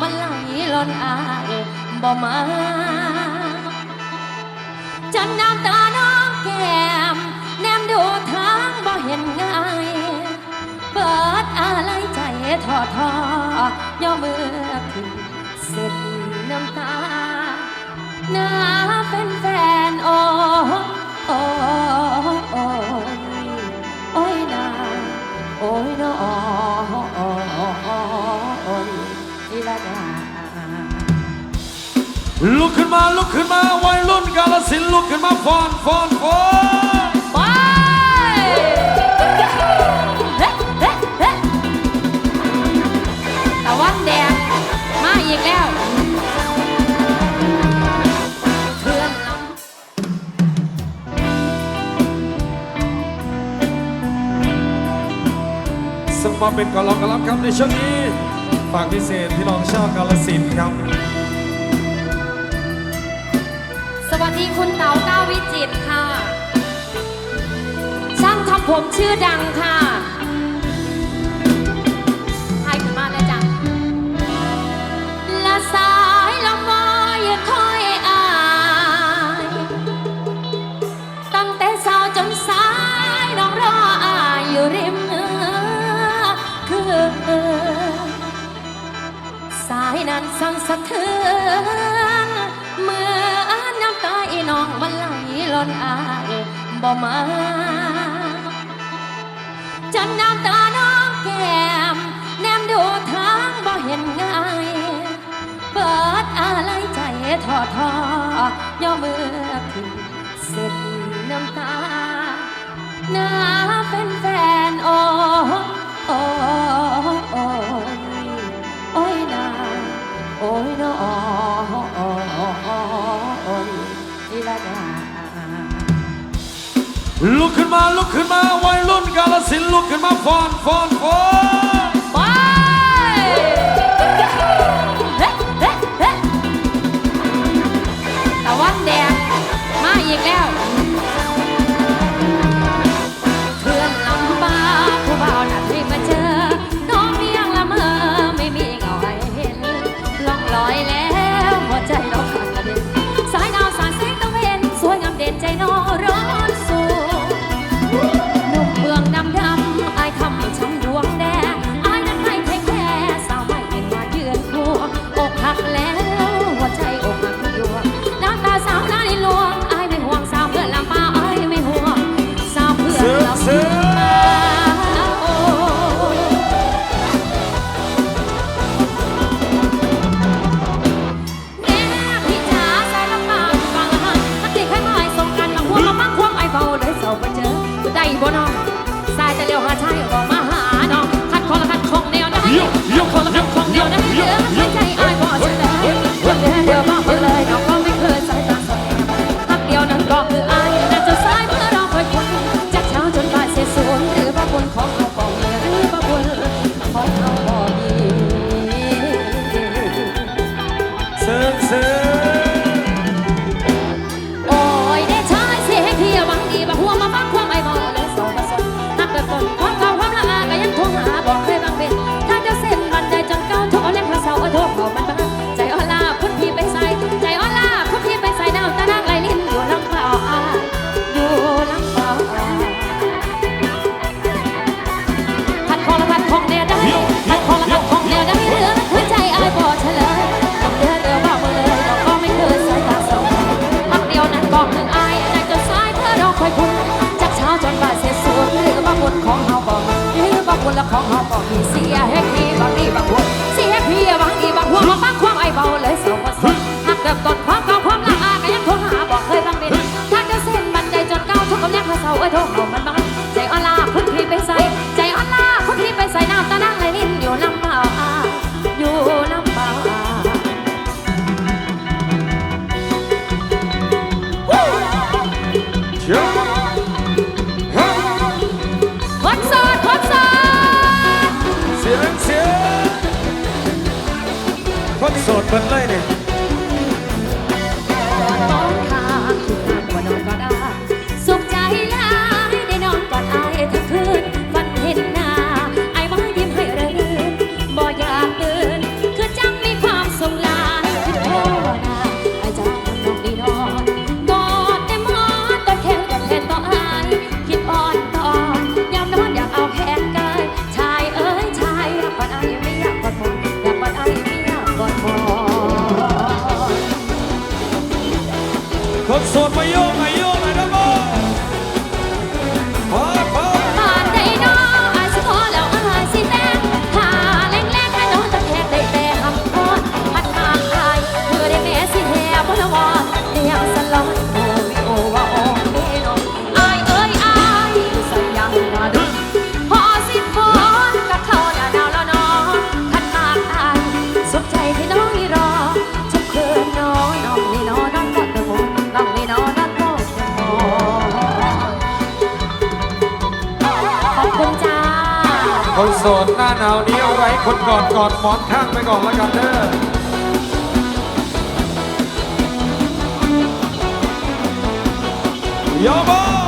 มาไหลหล่นอายบ่มา จนน้ำตาน้องแก้มแนมดูทางบ่เห็นง่ายเปิดอะไรใจทอทอย่อมือขึ้เสร็จน้ำตาหน้าเป็น มาลุกขึ้นมาไวัยรุ่นกาลสินลุกขึ้นมาฟอนฟอนฟอนไปตะวันแดงมาอีกแล้วซึ่งมเป็นกอลองกอลับครับในช่วงนี้ฝากพิเศษพี่น้องชาวกาลสินครับ สวัสดีคุณเต๋าก้าวิจิตค่ะ ช่างทำผมชื่อดังค่ะ บ่มา จนน้ำตาน้องแก้มแนมดูทางบ่เห็นไงเปิดอะไรใจทอทอย่อมือขึ้เสร็จน้ำตาหน้าเป็นแฟนโอ คนละของเขาก็มีเสียเฮกดีบางดีบางคนเสียเพียบางดีบางพวงบางความไอ้เบาเลย โสดหน้าหนาวนี้เอาไว้คนกอดกอดหมอนข้างไปก่อนแล้วกันเด้อยอ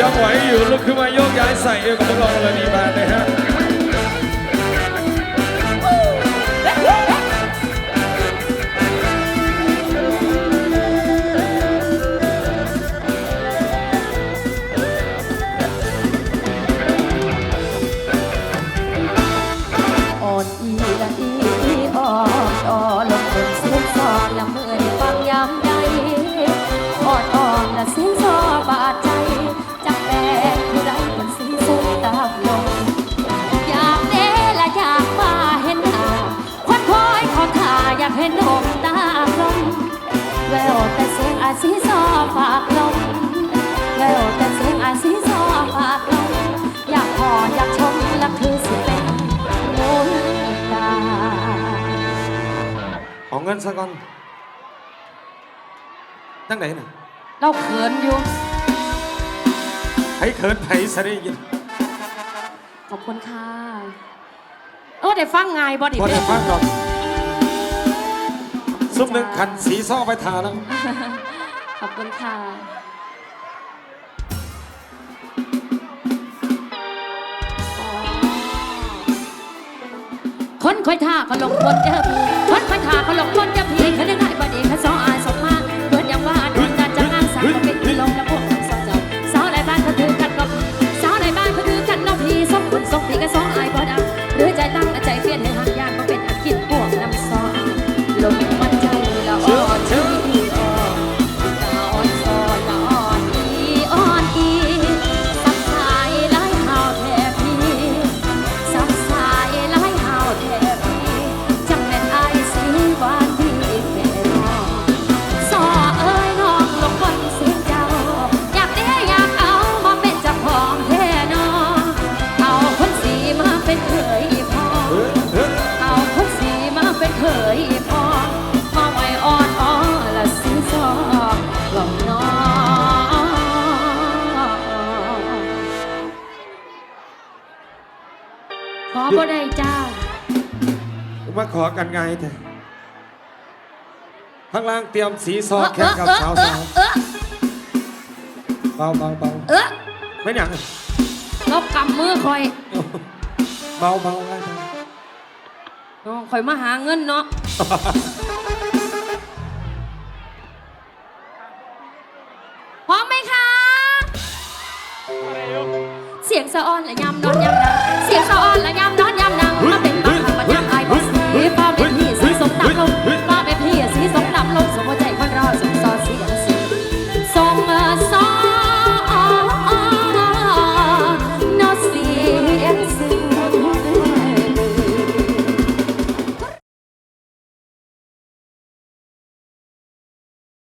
ยังไหวอยู่ลุกขึ้นมาโยกย้ายใส่เอวกับพวกเราเลยดีมาเลยฮะ เห็นหงตาลมแววแต่เสียงอาซีซอฝากลมแววแต่เสียงอาซีซอฝากลมอยากพออยากชมและคือสิเป็นมนตาเอาเงินซะก่อนตั้งไหนน่ะเราเขินอยู่ให้เขินไผ่ซะได้ยินขอบคุณค่ะ เออได้ฟังไงายบอดี้พอเพลได้งฟังดอก ซุปหนึ่งขันสีซ้อไปทาแล้ว ขอบคุณค่ะ คนคอยท่าก็ลงคนเจอพีคนคอยท่าก็ลงคนเจอพี่เขาได้ง่ายบอดี้เขาสองอายสองมาเพื่อนยังว่าเดินกันจะงานสามก็เป็นที่ลงแล้วพวกทั้งสองเจ้าสาวในบ้านเขาถือกันก็สาวในบ้านเขาถือกันน้องพี่สองคนสองพี่ก็สองอาย บ่ได้จ้า มาขอกันไงแต่ข้างล่างเตรียมสีซอแข่งกับสาวเอสาอวเออเบาเบาเบาเออไม่หยังเรากำมือคอย เบาเบาไว้เบาน้องคอยมาหาเงินเนาะพร้อมไหมคะ เสียงสะอ้อนและยำนอนย